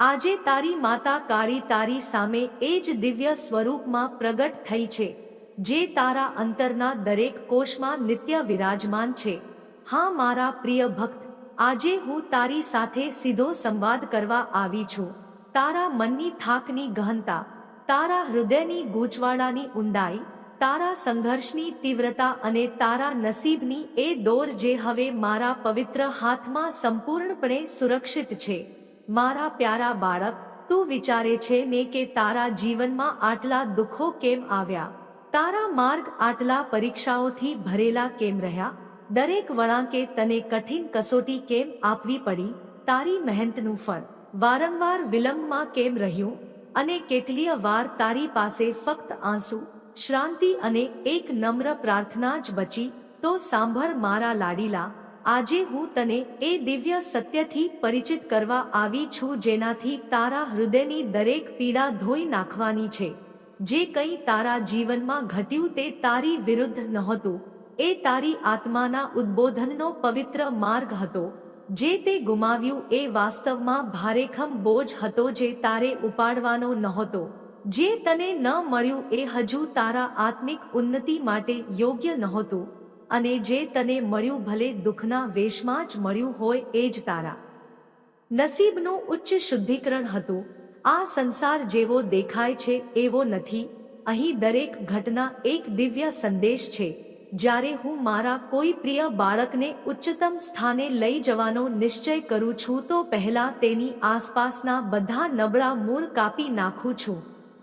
આજે તારી માતા કાળી તારી સામે એ જ દિવ્ય સ્વરૂપમાં પ્રગટ થઈ છે, જે તારા અંતરના દરેક કોષમાં નિત્ય વિરાજમાન છે. હા, મારા પ્રિય ભક્ત, આજે હું તારી સાથે સીધો સંવાદ કરવા આવી છું. તારા મનની થાકની ગહનતા, તારા હૃદયની ગૂંચવાડાની ઊંડાઈ, તારા સંઘર્ષની તીવ્રતા અને તારા નસીબની એ દોર જે હવે મારા પવિત્ર હાથમાં સંપૂર્ણપણે સુરક્ષિત છે. મારા પ્યારા બાળક, તું વિચારે છે ને કે તારા જીવનમાં આટલા દુઃખો કેમ આવ્યા? તારા માર્ગ આટલા પરીક્ષાઓથી ભરેલા કેમ રહ્યા? દરેક વળાંકે તને કઠિન કસોટી કેમ આપવી પડી? તારી મહેનતનું ફળ, વારંવાર વિલંબમાં કેમ રહ્યું? અને કેટલીય વાર તારી પાસે ફક્ત આંસુ, શ્રાંતિ અને એક નમ્ર પ્રાર્થના જ બચી, તો સાંભળ મારા લાડીલા આજે હું તને એ દિવ્ય સત્યથી પરિચિત કરવા આવી છું જેનાથી તારા હૃદયની દરેક પીડા ધોઈ નાખવાની છે. જે કંઈ તારા જીવનમાં ઘટ્યું તે તારી વિરુદ્ધ નહોતું. એ તારી આત્માના ઉદ્બોધનનો પવિત્ર માર્ગ હતો. જે તે ગુમાવ્યું એ વાસ્તવમાં ભારેખમ બોજ હતો જે તારે ઉપાડવાનો નહોતો. જે તને ન મળ્યું એ હજુ તારા આત્મિક ઉન્નતિ માટે યોગ્ય નહોતું. અને જે તને મળ્યું ભલે દુઃખના વેશમાં જ મળ્યું હોય એ જ તારા. નસીબનું ઉચ્ચ શુદ્ધિકરણ હતું. આ સંસાર જેવો દેખાય છે એવો નથી. અહીં દરેક ઘટના એક દિવ્ય સંદેશ છે. જ્યારે હું મારા કોઈ પ્રિય બાળકને ઉચ્ચતમ સ્થાને લઈ જવાનો નિશ્ચય કરું છું તો પહેલા તેની આસપાસના બધા નબળા મૂળ કાપી નાખું છું.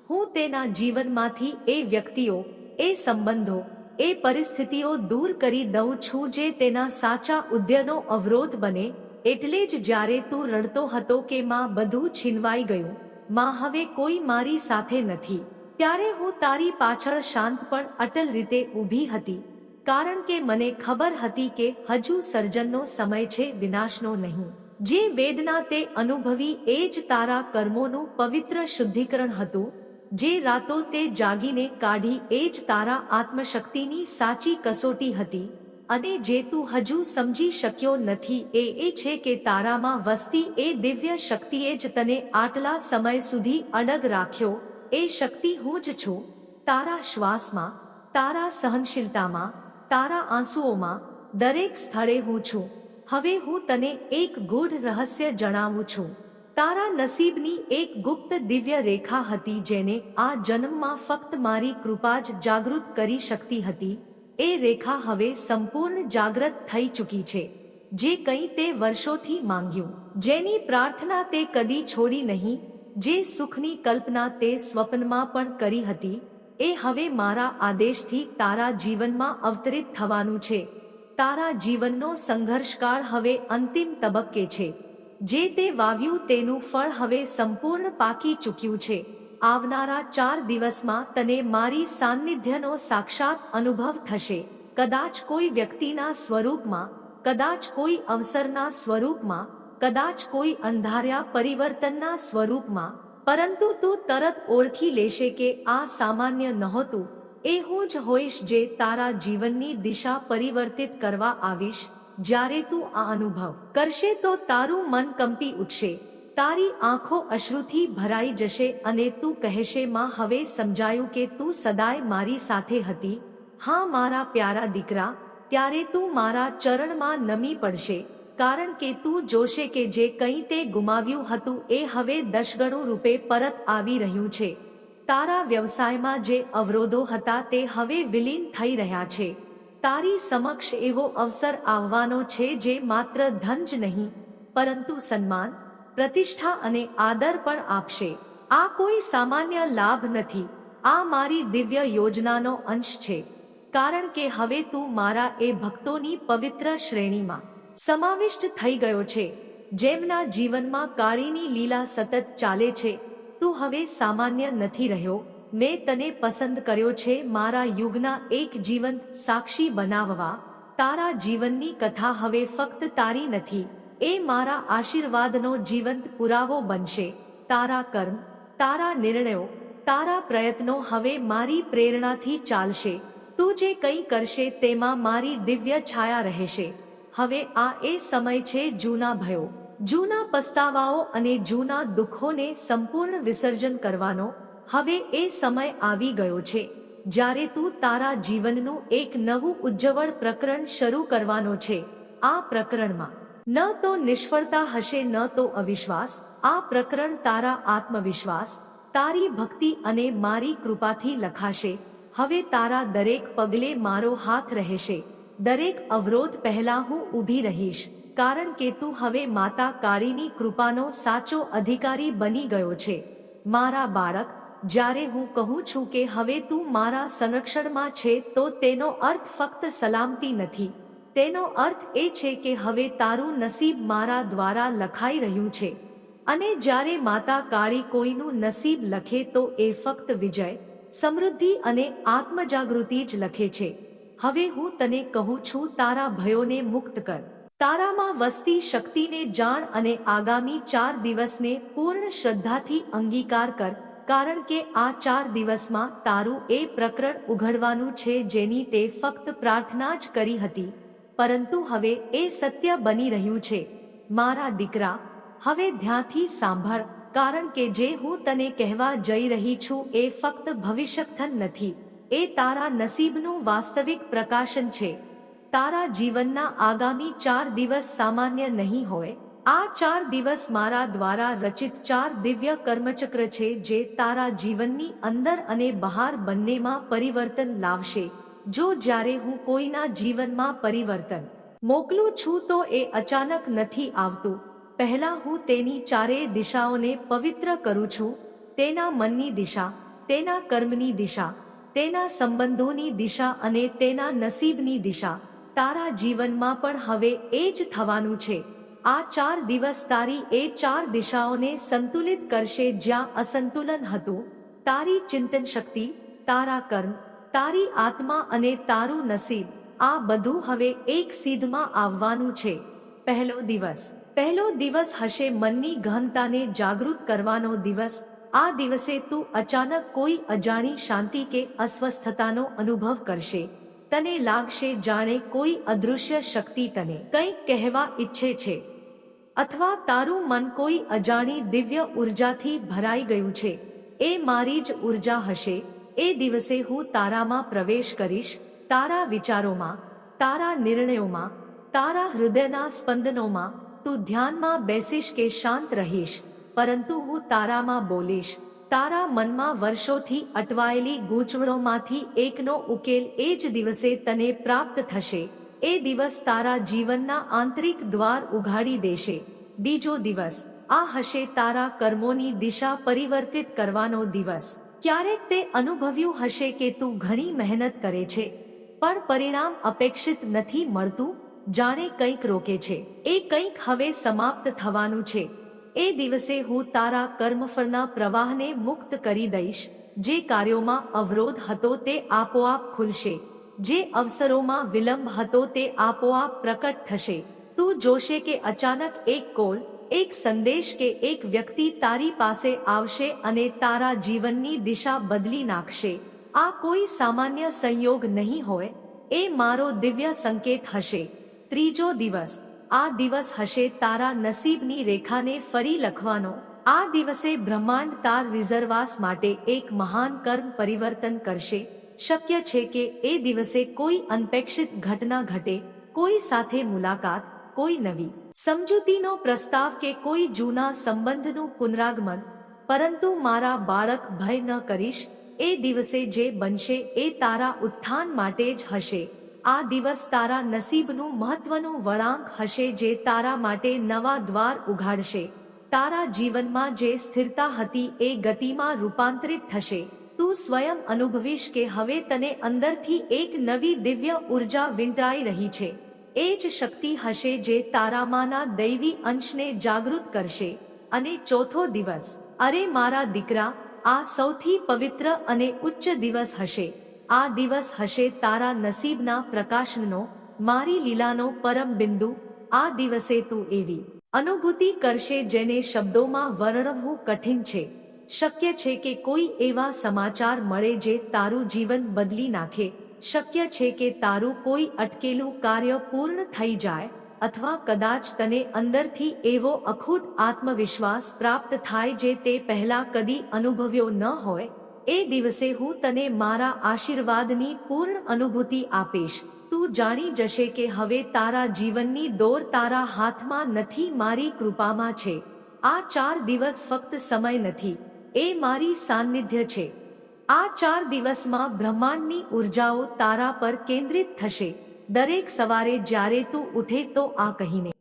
હું તેના જીવનમાંથી એ વ્યક્તિઓ, એ સંબંધો એ પરિસ્થિતિઓ દૂર કરી દઉં છું જે તેના સાચા ઉદ્યનો અવરોધ બને, એટલે જ જ્યારે તું રડતો હતો કે માં બધું છીનવાઈ ગયું, માં હવે કોઈ મારી સાથે નથી. ત્યારે હું તારી પાછળ શાંત પણ અટલ રીતે ઊભી હતી, કારણ કે મને ખબર હતી કે હજુ સર્જનનો સમય છે વિનાશનો નહીં. જે વેદના તે અનુભવી એ જ તારા કર્મોનું પવિત્ર શુદ્ધિકરણ હતું જે રાતો તે જાગીને કાઢી એ જ તારા આત્મશક્તિની સાચી કસોટી હતી. અને જે તું હજુ સમજી શક્યો નથી એ એ છે કે તારામાં વસતી એ દિવ્ય શક્તિએ જ તને આટલા સમય સુધી અડગ રાખ્યો. એ શક્તિ હું જ છું. તારા શ્વાસમાં, તારા સહનશીલતામાં, તારા આંસુઓમાં, દરેક સ્થળે હું છું. હવે હું તને એક ગૂઢ રહસ્ય જણાવું છું. તારા નસીબની એક ગુપ્ત દિવ્ય રેખા હતી જેને આ જન્મમાં ફક્ત મારી કૃપા જ જાગૃત કરી શકતી હતી. એ રેખા હવે સંપૂર્ણ જાગૃત થઈ ચૂકી છે. જે કંઈ તે વર્ષોથી માંગ્યું. જેની પ્રાર્થના તે કદી છોડી નહીં. જે સુખની કલ્પના તે સ્વપ્નમાં પણ કરી હતી. એ હવે મારા આદેશથી તારા જીવનમાં અવતરિત થવાનું છે. તારા જીવનનો સંઘર્ષકાળ હવે અંતિમ તબક્કે છે. જે તે વાવ્યું તેનું ફળ હવે સંપૂર્ણ પાકી ચૂક્યું છે. આવનારા ચાર દિવસમાં તને મારી સાન્નિધ્યનો સાક્ષાત અનુભવ થશે. કદાચ કોઈ વ્યક્તિના સ્વરૂપમાં, કદાચ કોઈ અવસરના સ્વરૂપમાં, કદાચ કોઈ અંધાર્યા પરિવર્તનના સ્વરૂપમાં, પરંતુ તું તરત ઓળખી લેશે કે આ સામાન્ય નહોતું. એ હું જ હોઈશ જે તારા જીવનની દિશા પરિવર્તિત કરવા આવીશ. જ્યારે તું આ અનુભવ કરશે તો તારું મન કંપી ઉઠશે. તારી આંખો અશ્રુથી ભરાઈ જશે અને તું કહેશે, માં, હવે સમજાયું કે તું સદાય મારી સાથે હતી. હા, મારા પ્યારા દીકરા, ત્યારે તું મારા ચરણમાં નમી પડશે. કારણ કે તું જોશે કે જે કંઈ તે ગુમાવ્યું હતું એ હવે દશગણું રૂપે પરત આવી રહ્યું છે. તારા વ્યવસાયમાં જે અવરોધો હતા તે હવે વિલીન થઈ રહ્યા છે. તારી સમક્ષ એવો અવસર આવવાનો છે જે માત્ર ધન જ નહીં, પરંતુ સન્માન, પ્રતિષ્ઠા અને આદર પણ આપશે. આ કોઈ સામાન્ય લાભ નથી. આ મારી દિવ્ય યોજનાનો અંશ છે. કારણ કે હવે તું મારા એ ભક્તોની પવિત્ર શ્રેણીમાં સમાવિષ્ટ થઈ ગયો છે. જેમના જીવનમાં કાળીની લીલા સતત ચાલે છે. તું હવે સામાન્ય નથી રહ્યો મેં તને પસંદ કર્યો છે મારા યુગના એક જીવંત સાક્ષી બનાવવા. તારા જીવનની કથા હવે ફક્ત તારી નથી. એ મારા આશીર્વાદનો જીવંત પુરાવો બનશે. તારા કર્મ, તારા નિર્ણયો, તારા પ્રયત્નો હવે મારી પ્રેરણાથી ચાલશે. તું જે કંઈ કરશે તેમાં મારી દિવ્ય છાયા રહેશે. હવે આ એ સમય છે જૂના ભયો. જૂના પસ્તાવાઓ અને જૂના દુઃખોને સંપૂર્ણ વિસર્જન કરવાનો. હવે એ સમય આવી ગયો છે, જ્યારે તું તારા જીવનનું એક નવું ઉજ્જવળ પ્રકરણ શરૂ કરવાનો છે. આ પ્રકરણમાં, ન તો નિષ્ફળતા હશે, ન તો અવિશ્વાસ. આ પ્રકરણ તારા આત્મવિશ્વાસ, તારી ભક્તિ અને મારી કૃપાથી લખાશે. હવે તારા દરેક પગલે મારો હાથ રહેશે. દરેક અવરોધ પહેલા હું ઊભી રહીશ, કારણ કે તું હવે માતા કાળીની કૃપાનો સાચો અધિકારી બની ગયો છે. મારા બાળક જ્યારે હું કહું છું કે હવે તું મારા સંરક્ષણમાં છે, તો તેનો અર્થ ફક્ત સલામતી નથી. તેનો અર્થ એ છે કે હવે તારું નસીબ મારા દ્વારા લખાઈ રહ્યું છે. અને જ્યારે માતા કાળી કોઈનું નસીબ લખે, તો એ ફક્ત વિજય, સમૃદ્ધિ અને આત્મજાગૃતિ જ લખે છે. હવે હું તને કહું છું, તારા ભયોને મુક્ત કર. તારામાં વસતી શક્તિને જાણ અને આગામી ચાર દિવસને પૂર્ણ શ્રદ્ધાથી અંગીકાર કર. કારણ કે આ ચાર દિવસમાં તારું એ પ્રકરણ ઉઘડવાનું છે જેની તે ફક્ત પ્રાર્થના જ કરી હતી. પરંતુ હવે એ સત્ય બની રહ્યું છે. મારા દીકરા, હવે ધ્યાનથી સાંભળ, કારણ કે જે હું તને કહેવા જઈ રહી છું એ ફક્ત ભવિષ્યથન નથી. એ તારા નસીબનું વાસ્તવિક પ્રકાશન છે. તારા જીવનના આગામી ચાર દિવસ સામાન્ય નહીં હોય. આ ચાર દિવસ મારા દ્વારા રચિત ચાર દિવ્ય કર્મચક્ર છે જે તારા જીવનની અંદર અને બહાર બંનેમાં પરિવર્તન લાવશે. જો જ્યારે હું કોઈના જીવનમાં પરિવર્તન મોકલું છું તો એ અચાનક નથી આવતું. પહેલા હું તેની ચારેય દિશાઓને પવિત્ર કરું છું. તેના મનની દિશા, તેના કર્મની દિશા, તેના સંબંધોની દિશા અને તેના નસીબની દિશા. તારા જીવનમાં પણ હવે એ જ થવાનું છે. આ ચાર દિવસ તારી એ ચાર દિશાઓને સંતુલિત કરશે જ્યાં અસંતુલન હતું. તારી ચિંતન શક્તિ તારા કર્મ, તારી આત્મા અને તારું નસીબ, આ બધું હવે એક સીધમાં આવવાનું છે. પહેલો દિવસ. પહેલો દિવસ હશે મનની ગહનતાને જાગૃત કરવાનો દિવસ. આ દિવસે તું અચાનક કોઈ અજાણી શાંતિ કે અસ્વસ્થતાનો અનુભવ કરશે. તને લાગશે જાણે કોઈ અદૃશ્ય શક્તિ તને કંઈક કહેવા ઈચ્છે છે. અથવા તારું મન કોઈ અજાણી દિવ્ય ઉર્જાથી ભરાઈ ગયું છે, એ મારી જ ઊર્જા હશે, એ દિવસે હું તારામાં પ્રવેશ કરીશ, તારા વિચારોમાં, તારા નિર્ણયોમાં, તારા હૃદયના સ્પંદનોમાં તું ધ્યાનમાં બેસીશ કે શાંત રહીશ, પરંતુ હું તારામાં બોલીશ, તારા મનમાં વર્ષોથી અટવાયેલી ગૂંચવણોમાંથી એકનો ઉકેલ એ જ દિવસે તને પ્રાપ્ત થશે. એ દિવસ તારા જીવનના આંતરિક દ્વાર ઉઘાડી દેશે. બીજો દિવસ, આ હશે તારા કર્મોની દિશા પરિવર્તિત કરવાનો દિવસ. ક્યારેક તે અનુભવ્યું હશે કે તું ઘણી મહેનત કરે છે, પણ પરિણામ અપેક્ષિત નથી મળતું, જાણે કંઈક રોકે છે. એ કંઈક હવે સમાપ્ત થવાનું છે. એ દિવસે હું તારા કર્મફળના પ્રવાહને મુક્ત કરી દઈશ, જે કાર્યોમાં અવરોધ હતો તે આપોઆપ ખુલશે. જે અવસરોમાં વિલંબ હતો તે આપોઆપ પ્રકટ થશે. તું જોશે કે અચાનક એક કોલ, એક સંદેશ કે એક વ્યક્તિ તારી પાસે આવશે અને તારા જીવનની દિશા બદલી નાખશે. આ કોઈ સામાન્ય સંયોગ નહીં હોય. એ મારો દિવ્ય સંકેત હશે. ત્રીજો દિવસ. આ દિવસ હશે તારા નસીબની રેખાને ફરી લખવાનો. આ દિવસે બ્રહ્માંડ તાર રિઝર્વાસ માટે એક મહાન કર્મ પરિવર્તન કરશે. શક્ય છે કે એ દિવસે કોઈ અનપેક્ષિત ઘટના ઘટે, કોઈ સાથે મુલાકાત, કોઈ નવી. સમજૂતીનો પ્રસ્તાવ કે કોઈ જૂના સંબંધનું પુનરાગમન, પરંતુ મારા બાળક ભય ન કરીશ, એ દિવસે જે બનશે એ તારા ઉત્થાન માટે જ હશે. આ દિવસ તારા નસીબનું મહત્વનું વળાંક હશે જે તારા માટે નવા દ્વાર ઉઘાડશે. તારા જીવનમાં જે સ્થિરતા હતી એ ગતિમાં રૂપાંતરિત થશે. તું સ્વયં અનુભવીશ કે હવે તને અંદરથી એક નવી દિવ્ય ઊર્જા વિંટાઈ રહી છે. એ જ શક્તિ હશે જે તારામાંના દૈવી અંશને જાગૃત કરશે. અને ચોથો દિવસ, અરે મારા દીકરા, આ સૌથી પવિત્ર અને ઉચ્ચ દિવસ હશે. આ દિવસ હશે તારા નસીબના પ્રકાશનનો, મારી લીલાનો પરમ બિંદુ. આ દિવસે તું એવી અનુભૂતિ કરશે જેને શબ્દોમાં વર્ણવવું કઠિન છે. શક્ય છે કે કોઈ એવા સમાચાર મળે જે તારું જીવન બદલી નાખે. શક્ય છે કે તારું કોઈ અટકેલું કાર્ય પૂર્ણ થઈ જાય અથવા કદાચ તને અંદરથી એવો અખૂટ આત્મવિશ્વાસ પ્રાપ્ત થાય જે તે પહેલા કદી અનુભવ્યો ન હોય. એ દિવસે હું તને મારા આશીર્વાદની પૂર્ણ અનુભૂતિ આપીશ. તું જાણી જશે કે હવે તારા જીવનની દોર તારા હાથમાં નથી, મારી કૃપામાં છે. આ ચાર દિવસ ફક્ત સમય નથી. એ મારી સાનિધ્ય છે. આ ચાર દિવસમાં બ્રહ્માંડની ઉર્જાઓ તારા પર કેન્દ્રિત થશે. દરેક સવારે જ્યારે તું ઉઠે તો આ કહીને.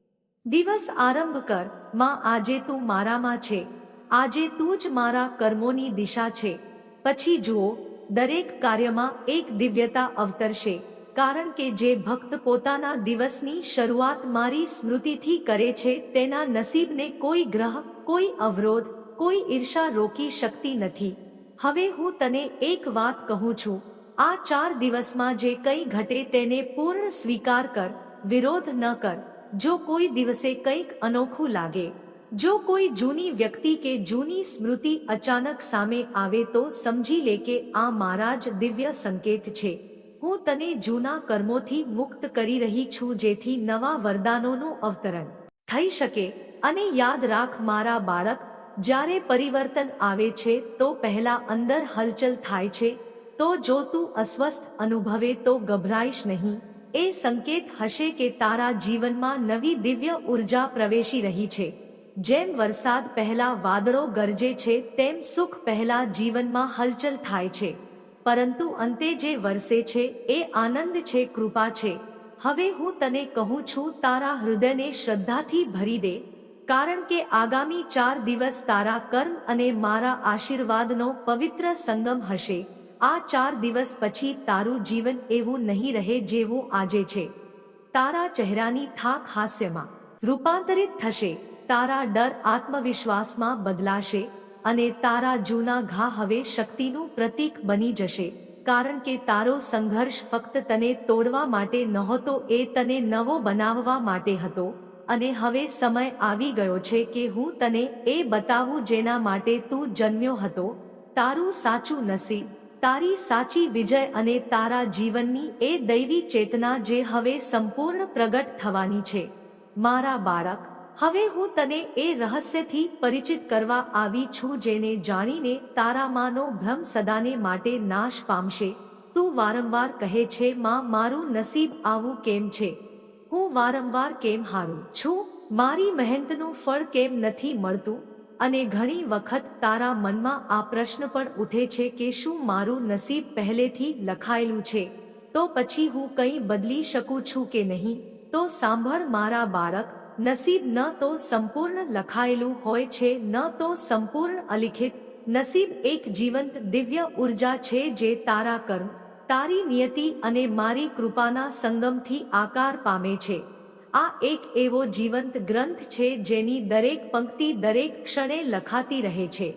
દિવસ આરંભ કર, માં આજે તું મારામાં છે. આજે તું જ મારા કર્મોની દિશા છે. પછી જુઓ, દરેક કાર્યમાં એક દિવ્યતા અવતરશે, કારણ કે જે ભક્ત પોતાના દિવસની શરૂઆત મારી સ્મૃતિથી કરે છે તેના નસીબને કોઈ ગ્રહ, કોઈ અવરોધ કોઈ ઈર્ષા રોકી શકતી નથી. હવે હું તને એક વાત કહું છું. આ ચાર દિવસમાં જે કંઈ ઘટે તેને પૂર્ણ સ્વીકાર કર, વિરોધ ન કર. જો કોઈ દિવસે કંઈક અનોખું લાગે, જો કોઈ જૂની વ્યક્તિ કે જૂની સ્મૃતિ અચાનક સામે આવે તો સમજી લે કે આ મારા જ દિવ્ય સંકેત છે. હું તને જૂના કર્મોથી મુક્ત કરી રહી છું જેથી નવા વરદાનોનું અવતરણ થઈ શકે. અને યાદ રાખ મારા બાળક જ્યારે પરિવર્તન આવે છે તો પહેલા અંદર હલચલ થાય છે, તો જો તું અસ્વસ્થ અનુભવે તો ગભરાઈશ નહીં. એ સંકેત હશે કે તારા જીવનમાં નવી દિવ્ય ઊર્જા પ્રવેશી રહી છે. જેમ વરસાદ પહેલા વાદળો ગરજે છે, તેમ સુખ પહેલા જીવનમાં હલચલ થાય છે. પરંતુ અંતે જે વરસે છે, એ આનંદ છે, કૃપા છે. હવે હું તને કહું છું, તારા હૃદયને શ્રદ્ધાથી ભરી દે. કારણ કે આગામી ચાર દિવસ તારા કર્મ અને મારા આશીર્વાદનો પવિત્ર સંગમ હશે. આ ચાર દિવસ પછી તારું જીવન એવું નહીં રહે જેવું આજે છે. તારા ચહેરાની થાક હાસ્યમાં રૂપાંતરિત થશે. તારા ડર આત્મવિશ્વાસમાં બદલાશે અને તારા જૂના ઘા હવે શક્તિનું પ્રતીક બની જશે. કારણ કે તારો સંઘર્ષ ફક્ત તને તોડવા માટે નહોતો, એ તને નવો બનાવવા માટે હતો. અને હવે સમય આવી ગયો છે કે હું તને એ બતાવું જેના માટે તું જન્મ્યો હતો. તારું સાચું નસીબ, તારી સાચી વિજય અને તારા જીવનની એ દૈવી ચેતના જે હવે સંપૂર્ણ પ્રગટ થવાની છે. મારા બાળક, હવે હું તને એ રહસ્યથી પરિચિત કરવા આવી છું જેને જાણીને તારામાંનો ભ્રમ સદાને માટે નાશ પામશે. તું વારંવાર કહે છે, માં, મારું નસીબ આવું કેમ છે? હું વારંવાર કેમ હારું છું? મારી મહેનતનું ફળ કેમ નથી મળતું? અને ઘણી વખત તારા મનમાં આ પ્રશ્ન પણ ઉઠે છે કે શું મારું નસીબ પહેલેથી લખાયેલું છે? તો પછી હું કંઈ બદલી શકું છું કે નહીં? તો સાંભળ મારા બાળક, નસીબ ન તો સંપૂર્ણ લખાયેલું હોય છે, ન તો સંપૂર્ણ અલિખિત. નસીબ એક જીવંત દિવ્ય ઊર્જા છે જે તારા કર્મ તારી નિયતિ અને મારી કૃપાના સંગમથી આકાર પામે છે. આ એક એવો જીવંત ગ્રંથ છે જેની દરેક પંક્તિ દરેક ક્ષણે લખાતી રહે છે.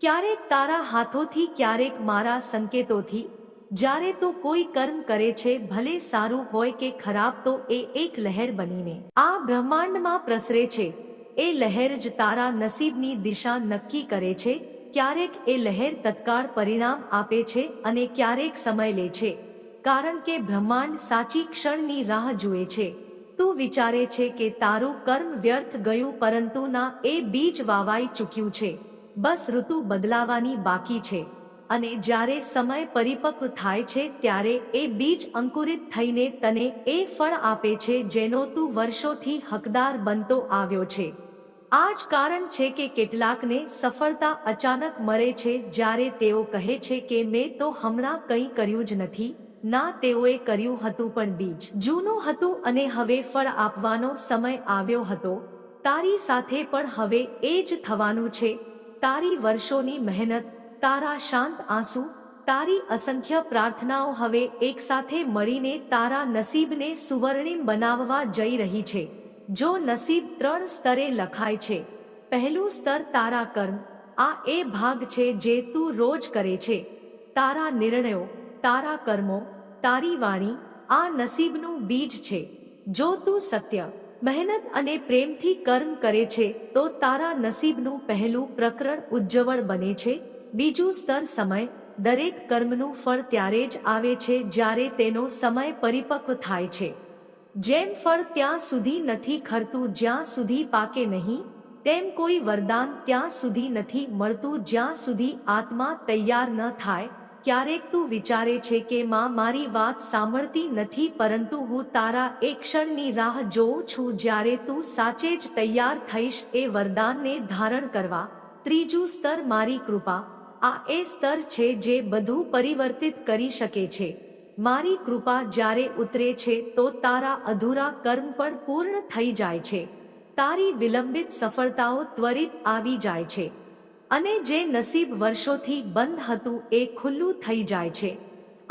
ક્યારેક તારા હાથોથી, ક્યારેક મારા સંકેતોથી. જ્યારે તો કોઈ કર્મ કરે છે, ભલે સારું હોય કે ખરાબ, તો એ એક લહેર બનીને. આ બ્રહ્માંડમાં પ્રસરે છે. એ લહેર જ તારા નસીબની દિશા નક્કી કરે છે ક્યારેક એ લહેર તત્કાળ પરિણામ આપે છે અને ક્યારેક સમય લે છે. કારણ કે બ્રહ્માંડ સાચી ક્ષણની રાહ જુએ છે. તું વિચારે છે કે તારું કર્મ વ્યર્થ ગયું પરંતુ ના, એ બીજ વાવાઈ ચૂક્યું છે. બસ ઋતુ બદલાવાની બાકી છે. અને જ્યારે સમય પરિપક્વ થાય છે ત્યારે એ બીજ અંકુરિત થઈને તને એ ફળ આપે છે જેનો તું વર્ષોથી હકદાર બનતો આવ્યો છે. આ જ કારણ છે કે કેટલાકને સફળતા અચાનક મળે છે જ્યારે તેઓ કહે છે કે મેં તો હમણાં કંઈ કર્યું જ નથી. ના, તેઓએ કર્યું હતું પણ બીજ. જૂનું હતું અને હવે ફળ આપવાનો સમય આવ્યો હતો. તારી સાથે પણ હવે એ જ થવાનું છે. તારી વર્ષોની મહેનત, તારા શાંત આંસુ, તારી અસંખ્ય પ્રાર્થનાઓ હવે એકસાથે મળીને તારા નસીબને સુવર્ણિમ બનાવવા જઈ રહી છે. જો નસીબ ત્રણ સ્તરે લખાય છે. પહેલું સ્તર તારા કર્મ. આ એ ભાગ છે જે તું રોજ કરે છે. તારા નિર્ણયો, તારા કર્મો, તારી વાણી, આ નસીબનું બીજ છે. જો તું સત્ય, મહેનત અને પ્રેમથી કર્મ કરે છે, તો તારા નસીબનું પહેલું પ્રકરણ ઉજ્જવળ બને છે. બીજું સ્તર સમય. દરેક કર્મનું ફળ ત્યારે જ આવે છે જ્યારે તેનો સમય પરિપક્વ થાય છે. જેમ ફળ ત્યાં સુધી નથી ખરતું, જ્યાં સુધી પાકે નહીં, તેમ કોઈ વરદાન ત્યાં સુધી નથી મળતું, જ્યાં સુધી આત્મા તૈયાર ન થાય, ક્યારેક તું વિચારે છે કે માં મારી વાત સાંભળતી નથી, પરંતુ હું તારા એક ક્ષણની રાહ જોઉં છું જ્યારે તું સાચે જ તૈયાર થઈશ, એ વરદાનને ધારણ કરવા. ત્રીજું સ્તર મારી કૃપા. આ એ સ્તર છે જે બધું પરિવર્તિત કરી શકે છે. મારી કૃપા જ્યારે ઉતરે છે તો તારા અધૂરા કર્મ પણ પૂર્ણ થઈ જાય છે. તારી વિલંબિત સફળતાઓ ત્વરિત આવી જાય છે. અને જે નસીબ વર્ષોથી બંધ હતું એ ખુલ્લું થઈ જાય છે.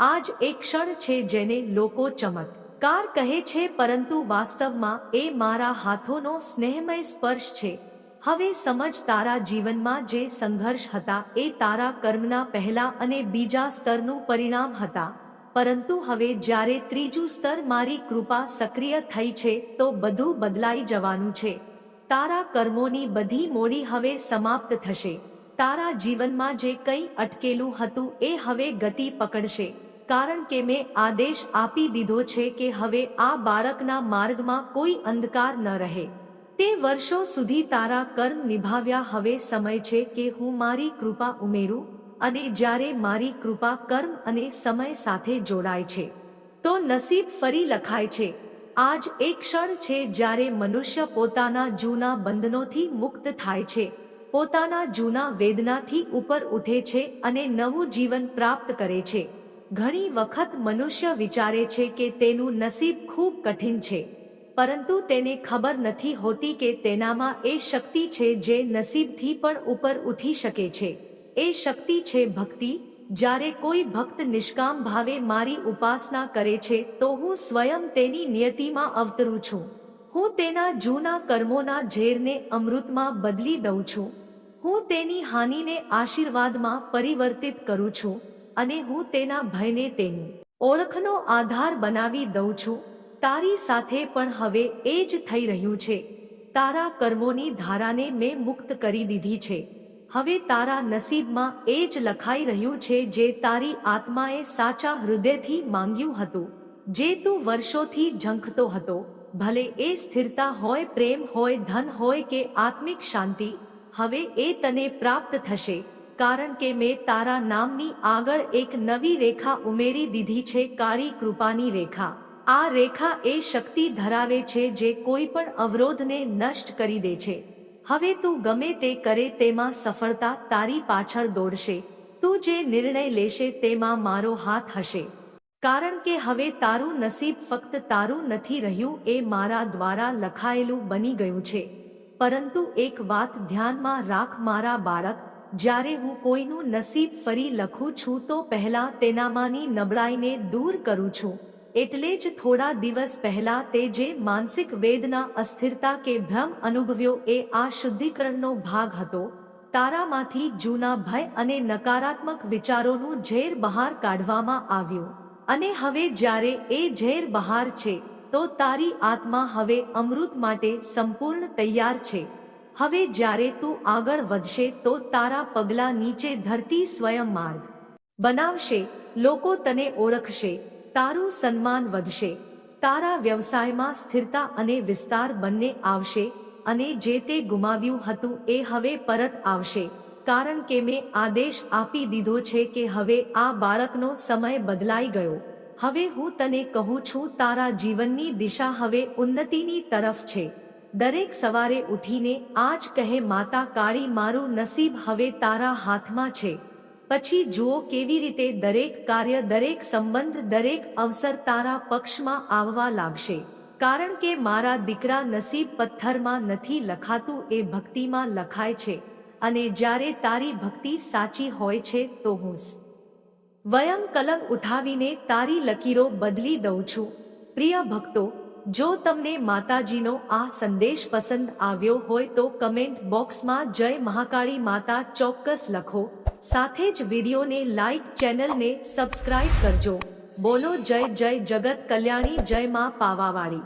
આજ એક ક્ષણ છે જેને લોકો ચમત્કાર કહે છે, પરંતુ વાસ્તવમાં એ મારા હાથોનો સ્નેહમય સ્પર્શ છે. હવે સમજ તારા જીવનમાં જે સંઘર્ષ હતા એ તારા કર્મના પહેલા અને બીજા સ્તરનું પરિણામ હતા. પરંતુ હવે જ્યારે ત્રીજું સ્તર મારી કૃપા સક્રિય થઈ છે, તો બધું બદલાઈ જવાનું છે. તારા કર્મોની બધી મોડી હવે સમાપ્ત થશે. તારા જીવનમાં જે કંઈ અટકેલું હતું, એ હવે ગતિ પકડશે. કારણ કે મેં આદેશ આપી દીધો છે કે હવે આ બાળકના માર્ગમાં કોઈ અંધકાર ન રહે. તે વર્ષો સુધી તારા કર્મ નિભાવ્યા હવે સમય છે કે હું મારી કૃપા ઉમેરું. અને જ્યારે મારી કૃપા કર્મ અને સમય સાથે જોડાય છે, તો નસીબ ફરી લખાય છે. આજ એક ક્ષણ છે જ્યારે મનુષ્ય પોતાના જૂના બંધનોથી મુક્ત થાય છે, પોતાના જૂના વેદનાથી ઉપર ઉઠે છે અને નવું જીવન પ્રાપ્ત કરે છે. ઘણી વખત મનુષ્ય વિચારે છે કે તેનું નસીબ ખૂબ કઠિન છે, પરંતુ તેને ખબર નથી હોતી કે તેનામાં એ શક્તિ છે જે નસીબથી પણ ઉપર ઉઠી શકે છે. એ શક્તિ છે ભક્તિ, જ્યારે કોઈ ભક્ત નિષ્કામ ભાવે મારી ઉપાસના કરે છે, તો હું સ્વયં તેની નિયતિમાં અવતરું છું. હું તેના જૂના કર્મોના ઝેરને અમૃતમાં બદલી દઉં છું. હું તેની હાનિને આશીર્વાદમાં પરિવર્તિત કરું છું અને હું તેના ભયને તેની ઓળખનો આધાર બનાવી દઉં છું. તારી સાથે પણ હવે એ જ થઈ રહ્યું છે. તારા કર્મોની ધારાને મેં મુક્ત કરી દીધી છે. હવે તારા નસીબમાં એ જ લખાઈ રહ્યું છે જે તારી આત્માએ સાચા હૃદયથી માંગ્યું હતું, જે તું વર્ષોથી ઝંખતો હતો. ભલે એ સ્થિરતા હોય, પ્રેમ હોય, ધન હોય કે આત્મિક શાંતિ, હવે એ તને પ્રાપ્ત થશે, કારણ કે મેં તારા નામની આગળ એક નવી રેખા ઉમેરી દીધી છે, કાળી કૃપાની રેખા. આ રેખા એ શક્તિ ધરાવે છે જે કોઈ પણ અવરોધને નષ્ટ કરી દે છે. હવે તું ગમે તે કરે તેમાં સફળતા તારી પાછળ દોડશે. તું જે નિર્ણય લેશે તેમાં મારો હાથ હશે. કારણ કે હવે તારું નસીબ ફક્ત તારું નથી રહ્યું, એ મારા દ્વારા લખાયેલું બની ગયું છે. પરંતુ એક વાત ધ્યાનમાં રાખ મારા બાળક, જ્યારે હું કોઈનું નસીબ ફરી લખું છું તો પહેલા તેનામાંની નબળાઈને દૂર કરું છું. એટલે જ થોડા દિવસ પહેલા તે જે માનસિક વેદના, અસ્થિરતા કે ભ્રમ અનુભવ્યો એ આ શુદ્ધિકરણનો ભાગ હતો, તારામાંથી જૂના ભય અને નકારાત્મક વિચારોનું ઝેર બહાર કાઢવામાં આવ્યું. અને હવે જ્યારે એ ઝેર બહાર છે, તો તારી આત્મા હવે અમૃત માટે સંપૂર્ણ તૈયાર છે. હવે જ્યારે તું આગળ વધશે, તો તારા પગલા નીચે ધરતી સ્વયં માર્ગ બનાવશે, લોકો તને ઓળખશે. તારું સન્માન વધશે. તારા વ્યવસાયમાં સ્થિરતા અને વિસ્તાર બંને આવશે અને જે તે ગુમાવ્યું હતું એ હવે પરત આવશે. કારણ કે મેં આદેશ આપી દીધો છે કે હવે આ બાળકનો સમય બદલાઈ ગયો. હવે હું તને કહું છું તારા જીવનની દિશા હવે ઉન્નતિની તરફ છે. દરેક સવારે ઉઠીને આજ કહે, માતા, કાળી મારું નસીબ હવે તારા હાથમાં છે. પછી જુઓ કેવી રીતે દરેક કાર્ય, દરેક સંબંધ, દરેક અવસર તારા પક્ષમાં આવવા લાગશે. કારણ કે મારા દીકરા નસીબ પથ્થરમાં નથી લખાતું, એ ભક્તિમાં લખાય છે. અને જ્યારે તારી ભક્તિ સાચી હોય છે, તો હું વયમ કલમ ઉઠાવીને તારી લકીરો બદલી દઉં છું. પ્રિય ભક્તો જો તમને માતાજીનો આ સંદેશ પસંદ આવ્યો હોય તો કમેન્ટ બોક્સમાં જય મહાકાળી માતા ચોક્કસ લખો. સાથે જ વિડીયોને લાઈક ચેનલને સબસ્ક્રાઈબ કરજો. બોલો જય જય જગત કલ્યાણી જય માં પાવાવાળી.